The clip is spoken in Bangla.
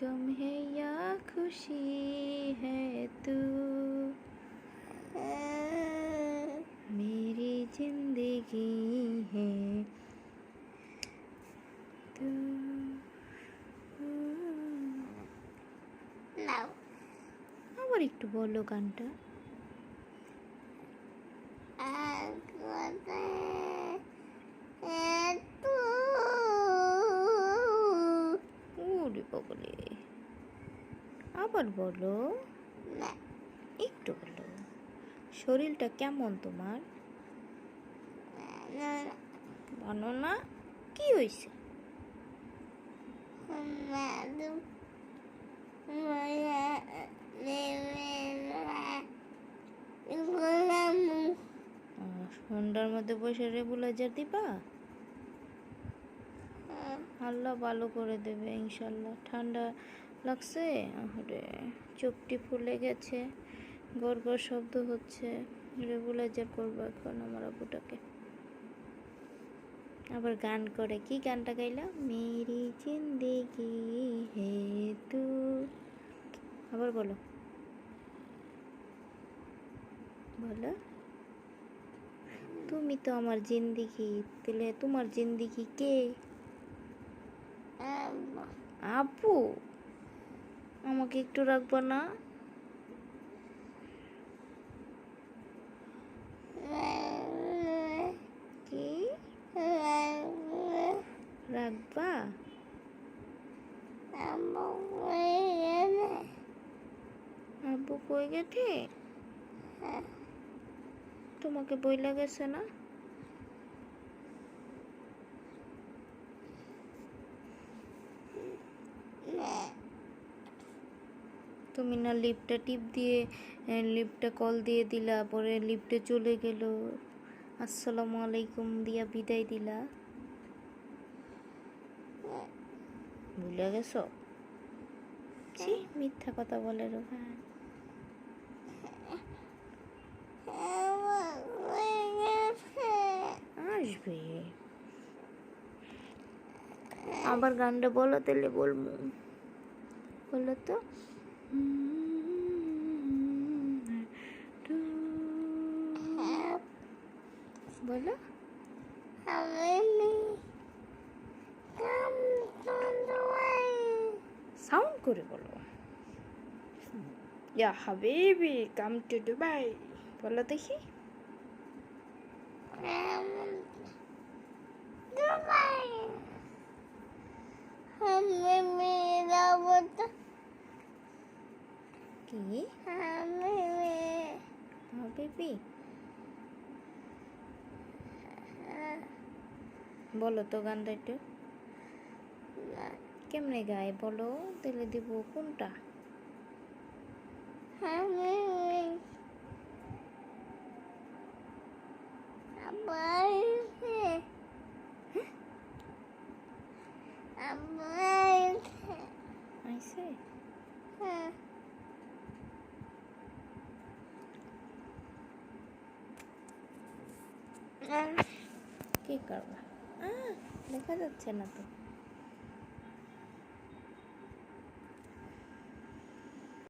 गम है या खुशी है तू मेरी जिंदगी है तू নাও আবার একটু বলো গানটা বগলে আবার বলো? না একটু বলো। শরীরটা কেমন তোমার? বলো না কি হয়েছে? সন্ধ্যার মধ্যে বসে রেগুলাইজার দিবা? আল্লাহ ভালো করে দেবে ইনশাল্লাহ ঠান্ডা লাগছে? আরে চোখটি ফুলে গেছে, গড় গড় শব্দ হচ্ছে। রেগুলাইজার করব এখন আমার আবুটাকে আবার গান করে। কি গানটা গাইলা? মেরি জিন্দেগি হে তু আবার বলো। বলো। তুমি তো আমার জিন্দিগি, তাহলে তোমার জিন্দিগি কে? আপু আমাকে একটু রাখব না? কি? রাখবা? আব্বু কই গেছে? তোমাকে বইলা গেছে না? তুমি না লিফটটা টিপ দিয়ে লিফটটা কল দিয়ে দিলা, পরে লিফটে চলে গেল। আসসালামু আলাইকুম, দিয়া বিদায় দিলা। ভুলে গেছো? মিথ্যা কথা বলে রোহান আসবে। আবার গানটা বলো তাহলে বলব। বলো তো। বলো সাউন্ড করে বলো ইয়া হাবিবি কাম টু দুবাই বলো দেখি কি? হাবিবি বলো তো গানটা একটু। কেমনে গায় বলো? তাহলে দিব কোনটা? আইসে কি করবা? দেখা যাচ্ছে না তো।